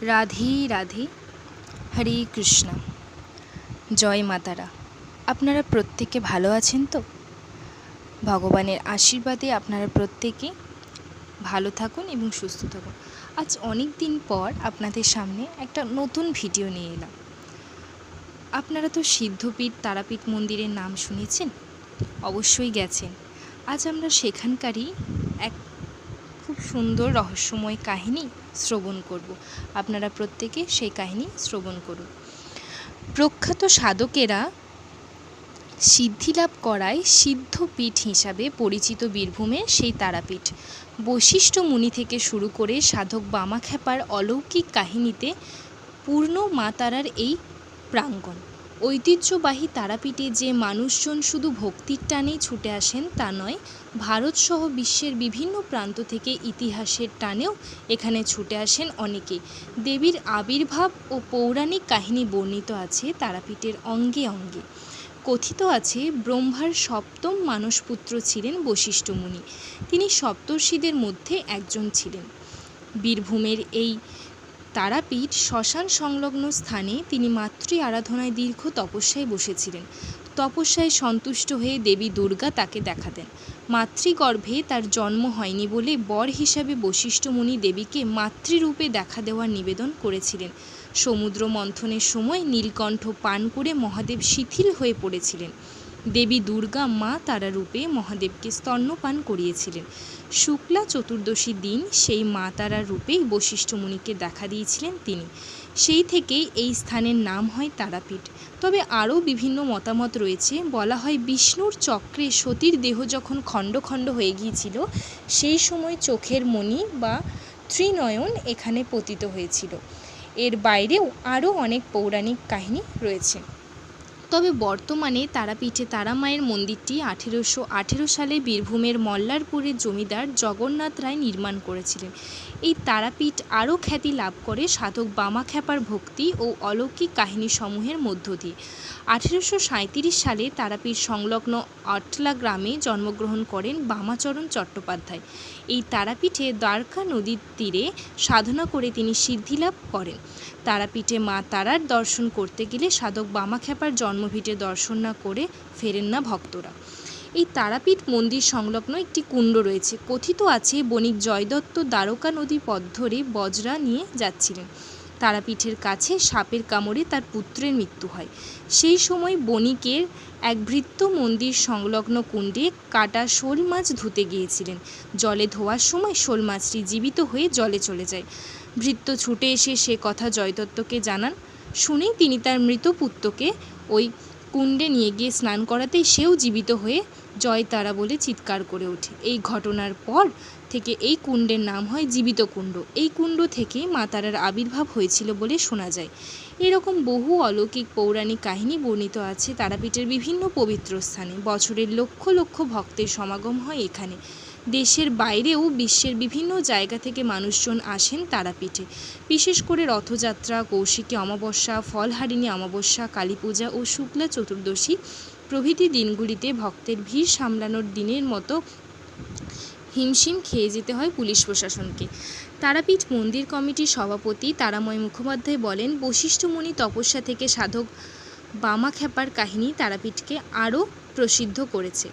রাধে রাধে, হরে কৃষ্ণ। জয় মাতারা। আপনারা প্রত্যেকে ভালো আছেন তো? ভগবানের আশীর্বাদে আপনারা প্রত্যেকে ভালো থাকুন এবং সুস্থ থাকুন। আজ অনেক দিন পর আপনাদের সামনে একটা নতুন ভিডিও নিয়ে এলাম। আপনারা তো সিদ্ধপীঠ, তারাপীঠ মন্দিরের নাম শুনেছেন? অবশ্যই গেছেন। আজ আমরা সেখানকারই এক খুব সুন্দর রহস্যময় কাহিনী শ্রবণ করব। আপনারা প্রত্যেকে সেই কাহিনী শ্রবণ করুন। প্রখ্যাত সাধকেরা সিদ্ধিলাভ করায় সিদ্ধপীঠ হিসাবে পরিচিত বীরভূমে সেই তারাপীঠ। বশিষ্ঠ মুনি থেকে শুরু করে সাধক বামাখ্যাপার অলৌকিক কাহিনীতে পূর্ণ মা তারার এই প্রাঙ্গণ। ঐতিহ্যবাহী তারাপীঠে যে মানুষজন শুধু ভক্তির টানেই ছুটে আসেন তা নয়, ভারতসহ বিশ্বের বিভিন্ন প্রান্ত থেকে ইতিহাসের টানেও এখানে ছুটে আসেন অনেকে। দেবীর আবির্ভাব ও পৌরাণিক কাহিনী বর্ণিত আছে তারাপীঠের অঙ্গে অঙ্গে। কথিত আছে, ব্রহ্মার সপ্তম মানসপুত্র ছিলেন বশিষ্ঠ মুনি তিনি সপ্তর্ষিদের মধ্যে একজন ছিলেন। বীরভূমের এই তারাপীঠ শ্মশান সংলগ্ন স্থানে তিনি মাতৃ আরাধনায় দীর্ঘ তপস্যায় বসেছিলেন। তপস্যায় সন্তুষ্ট হয়ে দেবী দুর্গা তাকে দেখা দেন মাতৃগর্ভে তার জন্ম হয়নি বলে বর হিসাবে বশিষ্ঠ মুনি দেবীকে মাতৃরূপে দেখা দেওয়ার নিবেদন করেছিলেন। সমুদ্র মন্থনের সময় নীলকণ্ঠ পান করে মহাদেব শিথিল হয়ে পড়েছিলেন। দেবী দুর্গা মা তারা রূপে মহাদেবকে স্তন্যপান করিয়েছিলেন। শুক্লা চতুর্দশী দিন সেই মা তারা রূপেই বশিষ্ঠ মুনিকে দেখা দিয়েছিলেন তিনি। সেই থেকেই এই স্থানের নাম হয় তারাপীঠ। তবে আরও বিভিন্ন মতামত রয়েছে। বলা হয় বিষ্ণুর চক্রে সতীর দেহ যখন খণ্ড খণ্ড হয়ে গিয়েছিল, সেই সময় চোখের মণি বা ত্রিনয়ন এখানে পতিত হয়েছিল। এর বাইরেও আরও অনেক পৌরাণিক কাহিনী রয়েছে। তবে বর্তমানে তারাপীঠে তারামায়ের মন্দিরটি আঠেরোশো আঠেরো সালে বীরভূমের মল্লারপুরের জমিদার জগন্নাথ রায় নির্মাণ করেছিলেন। এই তারাপীঠ আরও খ্যাতি লাভ করে সাধক বামাখ্যাপার ভক্তি ও অলৌকিক কাহিনীসমূহের মধ্য দিয়ে। আঠেরোশো সাঁইত্রিশ সালে তারাপীঠ সংলগ্ন আটলা গ্রামে জন্মগ্রহণ করেন বামাচরণ চট্টোপাধ্যায়। এই তারাপীঠে দ্বারকা নদীর তীরে সাধনা করে তিনি সিদ্ধিলাভ করেন। তারাপীঠে মা তারার দর্শন করতে গেলে সাধক বামাখ্যাপার জন্মভিটে দর্শন না করে ফেরেন না ভক্তরা। এই তারাপীঠ মন্দির সংলগ্ন একটি কুণ্ড রয়েছে। কথিত আছে, বণিক জয়দত্ত দ্বারকা নদী পথ ধরে বজরা নিয়ে যাচ্ছিলেন। তারাপীঠের কাছে সাপের কামড়ে তার পুত্রের মৃত্যু হয়। সেই সময় বণিকের এক ভৃত্য মন্দির সংলগ্ন কুণ্ডে কাটা শোল মাছ ধুতে গিয়েছিলেন। জলে ধোয়ার সময় শোল মাছটি জীবিত হয়ে জলে চলে যায়। ভৃত্য ছুটে এসে সে কথা জয়দত্তকে জানান। শুনেই তিনি তার মৃত পুত্রকে ওই কুণ্ডে নিয়ে গিয়ে স্নান করাতেই সেও জীবিত হয়ে জয় তারা বলে চিৎকার করে ওঠে। এই ঘটনার পর থেকে এই কুণ্ডের নাম হয় জীবিত কুণ্ড। এই কুণ্ড থেকেই মা তারার আবির্ভাব হয়েছিল বলে শোনা যায়। এরকম বহু অলৌকিক পৌরাণিক কাহিনী বর্ণিত আছে তারাপীঠের বিভিন্ন পবিত্র স্থানে। বছরের লক্ষ লক্ষ ভক্তের সমাগম হয় এখানে। দেশের বাইরেও বিশ্বের বিভিন্ন জায়গা থেকে মানুষজন আসেন তারাপীঠে। বিশেষ করে রথযাত্রা, কৌশিকী অমাবস্যা, ফলহারিণী অমাবস্যা কালী পূজা ও শুক্লা চতুর্দশী প্রভৃতি দিনগুলিতে ভক্তের ভিড় সামলানোর দিনের মতো হিমশিম খেয়ে যেতে হয় পুলিশ প্রশাসনকে। তারাপীঠ মন্দির কমিটির সভাপতি তারাময় মুখোপাধ্যায় বলেন, বশিষ্ঠমণি তপস্যা থেকে সাধক বামাখ্যাপার কাহিনী তারাপীঠকে আরও প্রসিদ্ধ করেছে।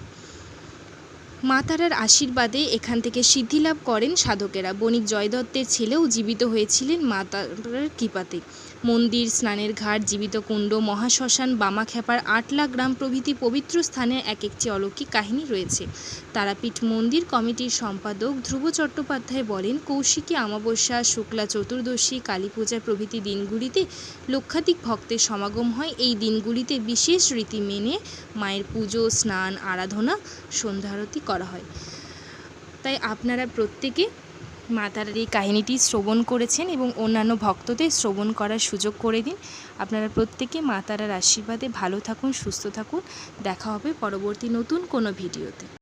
মা তারার আশীর্বাদে এখান থেকে সিদ্ধিলাভ করেন সাধকেরা। বণিক জয়দত্তের ছেলেও জীবিত হয়েছিলেন মা তারার কৃপাতে। মন্দির, স্নানের ঘাট, জীবিত কুণ্ড, মহাশ্মশান, বামাখ্যাপার আটলা গ্রাম প্রভৃতি পবিত্র স্থানে এক একটি অলৌকিক কাহিনী রয়েছে। তারাপীঠ মন্দির কমিটির সম্পাদক ধ্রুব চট্টোপাধ্যায় বলেন, কৌশিকী অমাবস্যা, শুক্লা চতুর্দশী, কালী পূজা প্রভৃতি দিনগুলিতে লক্ষাধিক ভক্তের সমাগম হয়। এই দিনগুলিতে বিশেষ রীতি মেনে মায়ের পুজো, স্নান, আরাধনা, সন্ধ্যারতি করা হয়। তাই আপনারা প্রত্যেকে মা তারার এই কাহিনীটি শ্রবণ করেছেন এবং অন্যান্য ভক্তদের শ্রবণ করার সুযোগ করে দিন। আপনারা প্রত্যেকে মাতারার আশীর্বাদে ভালো থাকুন, সুস্থ থাকুন। দেখা হবে পরবর্তী নতুন কোনো ভিডিওতে।